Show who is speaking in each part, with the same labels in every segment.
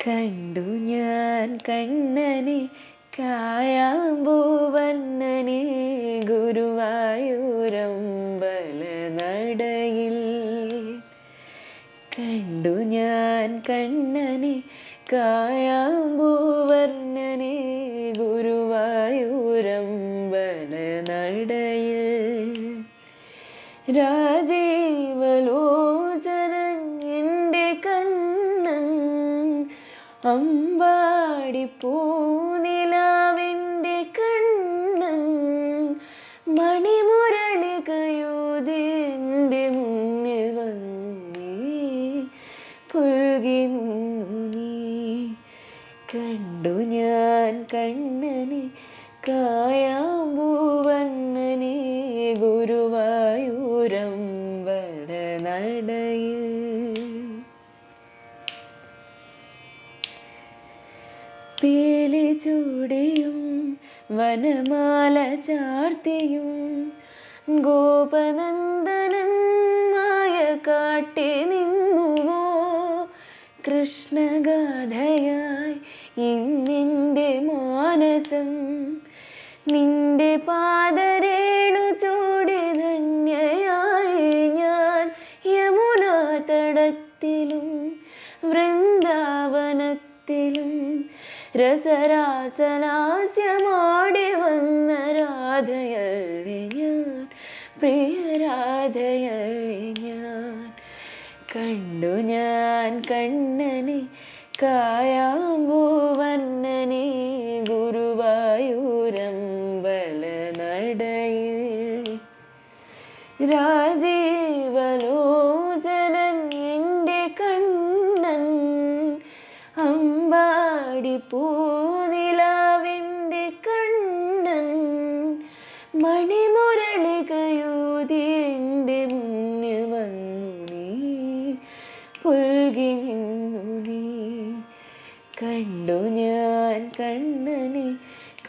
Speaker 1: കണ്ടു ഞാൻ കണ്ണനെ കായാമ്പൂവണ്ണനെ ഗുരുവായൂരമ്പല നടയിൽ കണ്ടു ഞാൻ കണ്ണനെ കായാമ്പൂവർണനെ ഗുരുവായൂരമ്പല നടയിൽ രാജീവലോചനൻ അമ്പാടി പൂനിലാവിന്റെ കണ്ണൻ മണിമുരളികയോതിന്റെ മുന്നിൽ വന്നേ. പുഴുകി നിന്നു നീ. കണ്ടു ഞാൻ കണ്ണനെ കായാമ്പൂവണ്ണനെ ഗുരുവായൂരമ്പല നടയിൽ. പീലി ചൂടിയും വനമാല ചാർത്തിയും ഗോപനന്ദനൻ മായ കാട്ടി നിന്നുവോ? കൃഷ്ണഗാഥയായി ഇന്നിന്റെ മാനസം നിന്റെ പാദരേണു ചൂടി ധന്യയായി ഞാൻ യമുനാ തടത്തിലും വൃന്ദാവനത്തിലും രസരാസലാസ്യമാടി വന്ന രാധയല്ലേ ഞാൻ പ്രിയരാധയല്ലേ ഞാൻ കണ്ടു ഞാൻ കണ്ണനെ കായാമ്പൂവണ്ണനെ ഗുരുവായൂരമ്പല നടയിൽ. രാജീവലോചനൻ പൂനിലാവിന്റെ കണ്ണൻ മണിമുരളികയൂതി എന്റെ മുന്നിൽ വന്നു നീ. പുൽകി നിന്നു നീ. കണ്ടു ഞാൻ കണ്ണനെ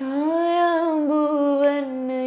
Speaker 1: കായാമ്പൂവന്ന്